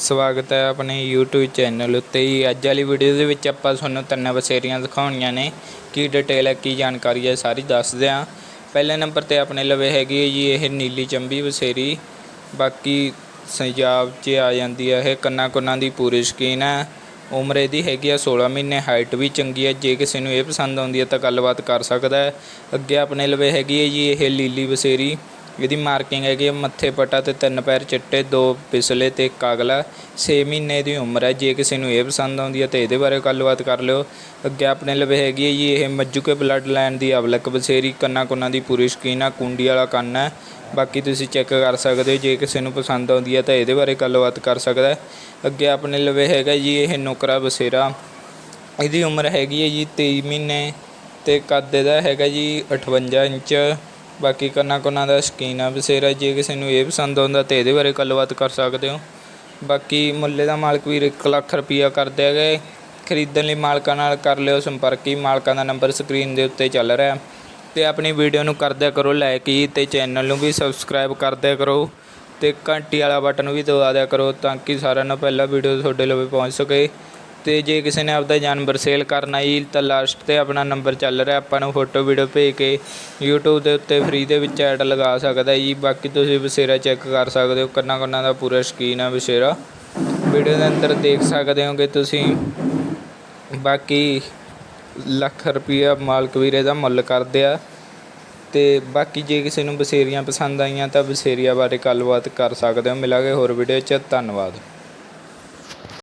ਸਵਾਗਤ ਹੈ ਆਪਣੇ YouTube ਚੈਨਲ ਉੱਤੇ ਹੀ ਅੱਜ ਵਾਲੀ ਵੀਡੀਓ ਦੇ ਵਿੱਚ ਆਪਾਂ ਤੁਹਾਨੂੰ ਤਿੰਨ ਵਸੇਰੀਆਂ ਦਿਖਾਉਣੀਆਂ ਨੇ। ਕੀ ਡਿਟੇਲ ਹੈ, ਕੀ ਜਾਣਕਾਰੀ ਹੈ, ਸਾਰੀ ਦੱਸਦੇ ਹਾਂ। ਪਹਿਲੇ ਨੰਬਰ ਤੇ ਆਪਣੇ ਲਵੇ ਹੈਗੀ ਹੈ ਜੀ, ਇਹ ਨੀਲੀ ਚੰਬੀ ਵਸੇਰੀ ਬਾਕੀ ਸੰਜਾਬ 'ਚ ਆ ਜਾਂਦੀ ਹੈ ਇਹ, ਕੰਨਾਂ ਕੁੰਨਾਂ ਦੀ ਪੂਰੀ ਸ਼ਕੀਨ ਹੈ। ਉਮਰ ਇਹਦੀ ਹੈਗੀ ਆ 16 ਮਹੀਨੇ ਹਾਈਟ ਵੀ ਚੰਗੀ ਹੈ। ਜੇ ਕਿਸੇ ਨੂੰ ਇਹ ਪਸੰਦ ਆਉਂਦੀ ਹੈ ਤਾਂ ਗੱਲਬਾਤ ਕਰ ਸਕਦਾ ਹੈ। ਅੱਗੇ ਆਪਣੇ ਲਵੇ ਹੈਗੀ ਹੈ ਜੀ, ਇਹ ਲੀਲੀ ਵਸੇਰੀ ਇਹਦੀ ਮਾਰਕਿੰਗ ਹੈਗੀ ਹੈ ਮੱਥੇ ਪਟਾ ਤੇ ਤਿੰਨ ਪੈਰ ਚਿੱਟੇ, ਦੋ ਪਿਛਲੇ ਤੇ ਇੱਕ ਅਗਲਾ। 6 ਮਹੀਨੇ ਦੀ ਉਮਰ ਹੈ, ਜੇ ਕਿਸੇ ਨੂੰ ਇਹ ਪਸੰਦ ਆਉਂਦੀ ਹੈ ਤਾਂ ਇਹਦੇ ਬਾਰੇ ਗੱਲਬਾਤ ਕਰ ਲਿਓ। ਅੱਗੇ ਆਪਣੇ ਲਵੇ ਹੈਗੀ ਹੈ ਜੀ, ਇਹ ਮੱਜੂ ਕੇ ਬਲੱਡ ਲਾਈਨ ਦੀ ਅਵਲਕ ਬਸੇਰੀ, ਕੰਨਾਂ ਕੁੰਨਾਂ ਦੀ ਪੂਰੀ ਸ਼ਕੀਨ ਆ, ਕੁੰਡੀ ਵਾਲਾ ਕੰਨ ਹੈ। ਬਾਕੀ ਤੁਸੀਂ ਚੈੱਕ ਕਰ ਸਕਦੇ ਹੋ, ਜੇ ਕਿਸੇ ਨੂੰ ਪਸੰਦ ਆਉਂਦੀ ਹੈ ਤਾਂ ਇਹਦੇ ਬਾਰੇ ਗੱਲਬਾਤ ਕਰ ਸਕਦਾ ਅੱਗੇ ਆਪਣੇ ਲਵੇ ਹੈਗਾ ਜੀ, ਇਹ ਨੁਕਰਾ ਬਸੇਰਾ। ਇਹਦੀ ਉਮਰ ਹੈਗੀ ਹੈ ਜੀ 23 ਮਹੀਨੇ ਤੇ ਕੱਦ ਇਹਦਾ ਹੈਗਾ ਜੀ 58 ਇੰਚ। ਬਾਕੀ ਕੰਨਾਂ ਕੁੰਨਾਂ ਦਾ ਸ਼ਕੀਨ ਆ ਬਸੇਰਾ ਜੇ ਕਿਸੇ ਨੂੰ ਇਹ ਪਸੰਦ ਆਉਂਦਾ ਤੇ ਇਹਦੇ ਬਾਰੇ ਗੱਲਬਾਤ ਕਰ ਸਕਦੇ ਹੋ। ਬਾਕੀ ਮੁੱਲੇ ਦਾ ਮਾਲਕ ਵੀਰ 1 ਲੱਖ ਰੁਪਈਆ ਕਰਦੇ ਹੈਗੇ। ਖਰੀਦਣ ਲਈ ਮਾਲਕਾਂ ਨਾਲ ਕਰ ਲਿਓ ਸੰਪਰਕ ਹੀ, ਮਾਲਕਾਂ ਦਾ ਨੰਬਰ ਸਕਰੀਨ ਦੇ ਉੱਤੇ ਚੱਲ ਰਿਹਾ। ਤੇ ਆਪਣੀ ਵੀਡੀਓ ਨੂੰ ਕਰਦਿਆ ਕਰੋ ਲਾਈਕ ਹੀ ਤੇ ਚੈਨਲ ਨੂੰ ਵੀ ਸਬਸਕ੍ਰਾਈਬ ਕਰਦਿਆ ਕਰੋ। ਤੇ ਘੰਟੀ ਵਾਲਾ ਬਟਨ ਵੀ ਦਬਾ ਦਿਆ ਕਰੋ ਤਾਂ ਕਿ ਸਾਰਿਆਂ ਨਾਲੋਂ ਪਹਿਲਾਂ ਵੀਡੀਓ ਤੁਹਾਡੇ ਲਵੇ ਪਹੁੰਚ ਸਕੇ। ਅਤੇ ਜੇ ਕਿਸੇ ਨੇ ਆਪਦਾ ਜਾਨਵਰ ਸੇਲ ਕਰਨਾ ਜੀ ਤਾਂ ਲਾਸਟ ਤੇ ਆਪਣਾ ਨੰਬਰ ਚੱਲ ਰਿਹਾ, ਆਪਾਂ ਨੂੰ ਫੋਟੋ ਵੀਡੀਓ ਭੇਜ ਕੇ ਯੂਟਿਊਬ ਦੇ ਉੱਤੇ ਫ੍ਰੀ ਦੇ ਵਿੱਚ ਐਡ ਲਗਾ ਸਕਦਾ ਜੀ ਬਾਕੀ ਤੁਸੀਂ ਬਸੇਰਾ ਚੈੱਕ ਕਰ ਸਕਦੇ ਹੋ, ਕੰਨਾਂ ਕੰਨਾਂ ਦਾ ਪੂਰਾ ਸ਼ਕੀਨ ਆ ਬਸੇਰਾ। ਵੀਡੀਓ ਦੇ ਅੰਦਰ ਦੇਖ ਸਕਦੇ ਹੋਗੇ ਤੁਸੀਂ। ਬਾਕੀ ਲੱਖ ਰੁਪਈਆ ਮਾਲਕ ਵੀਰੇ ਦਾ ਮੁੱਲ ਕਰਦੇ ਆ। ਤੇ ਬਾਕੀ ਜੇ ਕਿਸੇ ਨੂੰ ਬਸੇਰੀਆਂ ਪਸੰਦ ਆਈਆਂ, ਤਾਂ ਬਸੇਰੀਆਂ ਬਾਰੇ ਗੱਲਬਾਤ ਕਰ ਸਕਦੇ ਹੋ, ਮਿਲਾਂਗੇ ਹੋਰ ਵੀਡੀਓ 'ਚ। ਧੰਨਵਾਦ।